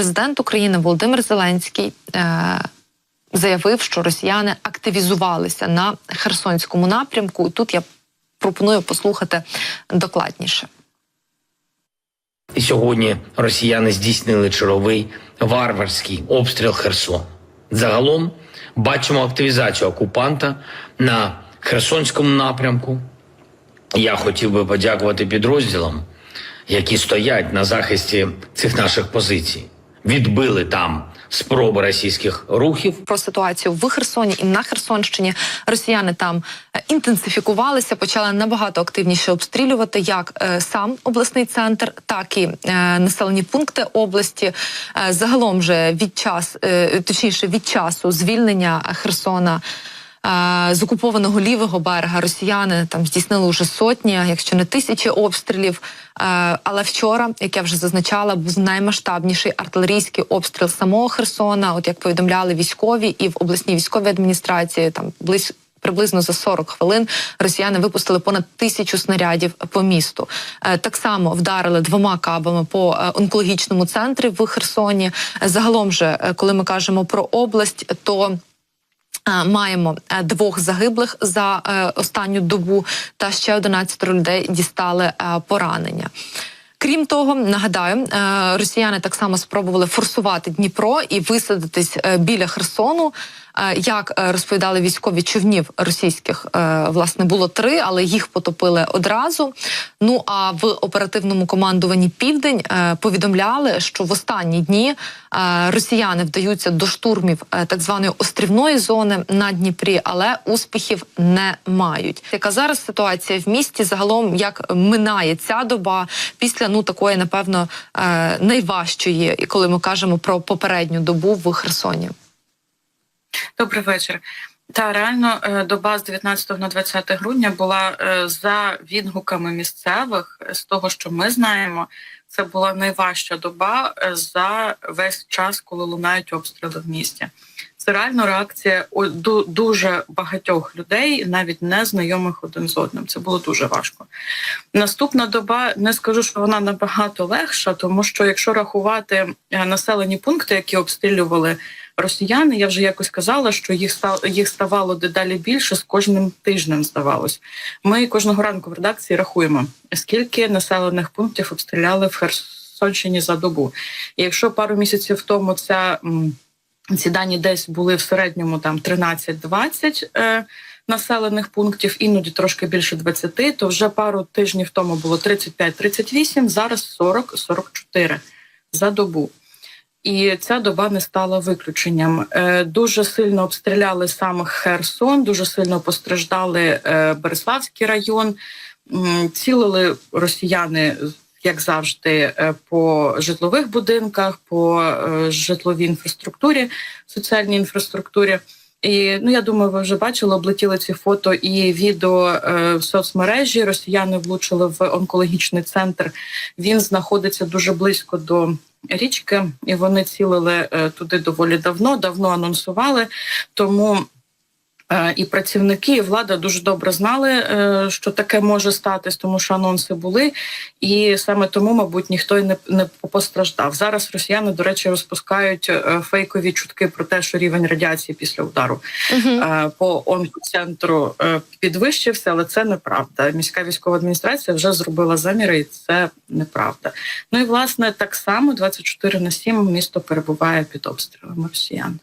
президент України Володимир Зеленський е, заявив, що росіяни активізувалися на Херсонському напрямку. І тут я пропоную послухати докладніше. І сьогодні росіяни здійснили черговий варварський обстріл Херсону. Загалом бачимо активізацію окупанта на Херсонському напрямку. Я хотів би подякувати підрозділам, які стоять на захисті цих наших позицій. Відбили там спроби російських рухів про ситуацію в Херсоні і на Херсонщині. Росіяни там е, інтенсифікувалися, почали набагато активніше обстрілювати як е, сам обласний центр, так і е, населені пункти області. Загалом же від час, точніше від часу звільнення Херсона. З окупованого лівого берега росіяни там здійснили вже сотні, якщо не тисячі обстрілів. Але вчора, як я вже зазначала, був наймасштабніший артилерійський обстріл самого Херсона. От як повідомляли військові і в обласній військовій адміністрації, там близько. Приблизно за 40 хвилин росіяни випустили понад тисячу снарядів по місту. Е, Так само вдарили двома кабами по е, онкологічному центрі в Херсоні. Загалом же, е, коли ми кажемо про область, то Маємо е, двох загиблих за е, останню добу, та ще 11 людей дістали е, поранення. Крім того, нагадаю, е, росіяни так само спробували форсувати Дніпро і висадитись е, біля Херсону. Е, Як е, розповідали військові човнів російських, е, власне було три, але їх потопили одразу. Ну а в оперативному командуванні Південь повідомляли, що в останні дні росіяни вдаються до штурмів так званої острівної зони на Дніпрі, але успіхів не мають. Яка зараз ситуація в місті? Загалом як минає ця доба після ну такої, напевно, найважчої, коли ми кажемо про попередню добу в Херсоні. Добрий вечір. Та реально е, доба з 19 на 20 грудня була е, за відгуками місцевих е, з того, що ми знаємо. Це була найважча доба за весь час, коли лунають обстріли в місті. Це реально реакція дуже багатьох людей, навіть не знайомих один з одним. Це було дуже важко. Наступна доба не скажу, що вона набагато легша, тому що якщо рахувати населені пункти, які обстрілювали росіяни, я вже якось казала, що їх стало їх ставало дедалі більше з кожним тижнем. Здавалось, ми кожного ранку в редакції рахуємо, скільки населених пунктів обстріляли в Херсонщині за добу. І якщо пару місяців тому ця ці дані десь були в середньому там 13-20 е, населених пунктів, іноді трошки більше 20, то вже пару тижнів тому було 35-38, зараз 40-44 за добу. І ця доба не стала виключенням. Е, дуже сильно обстріляли саме Херсон, дуже сильно постраждали е, Береславський район. Цілили росіяни, як завжди, е, по житлових будинках, по житловій інфраструктурі, соціальній інфраструктурі. І ну я думаю, ви вже бачили, облетіли ці фото і відео е, в соцмережі. Росіяни влучили в онкологічний центр. Він знаходиться дуже близько до річки, і вони цілили е, туди доволі давно, давно анонсували. Тому і працівники, і влада дуже добре знали, е, що таке може статись, тому що анонси були, і саме тому, мабуть, ніхто й не, не постраждав. Зараз росіяни, до речі, розпускають е, фейкові чутки про те, що рівень радіації після удару е, по онкоцентру е, підвищився, але це неправда. Міська військова адміністрація вже зробила заміри, і це неправда. Ну і власне так само 24 на 7 місто перебуває під обстрілами росіян.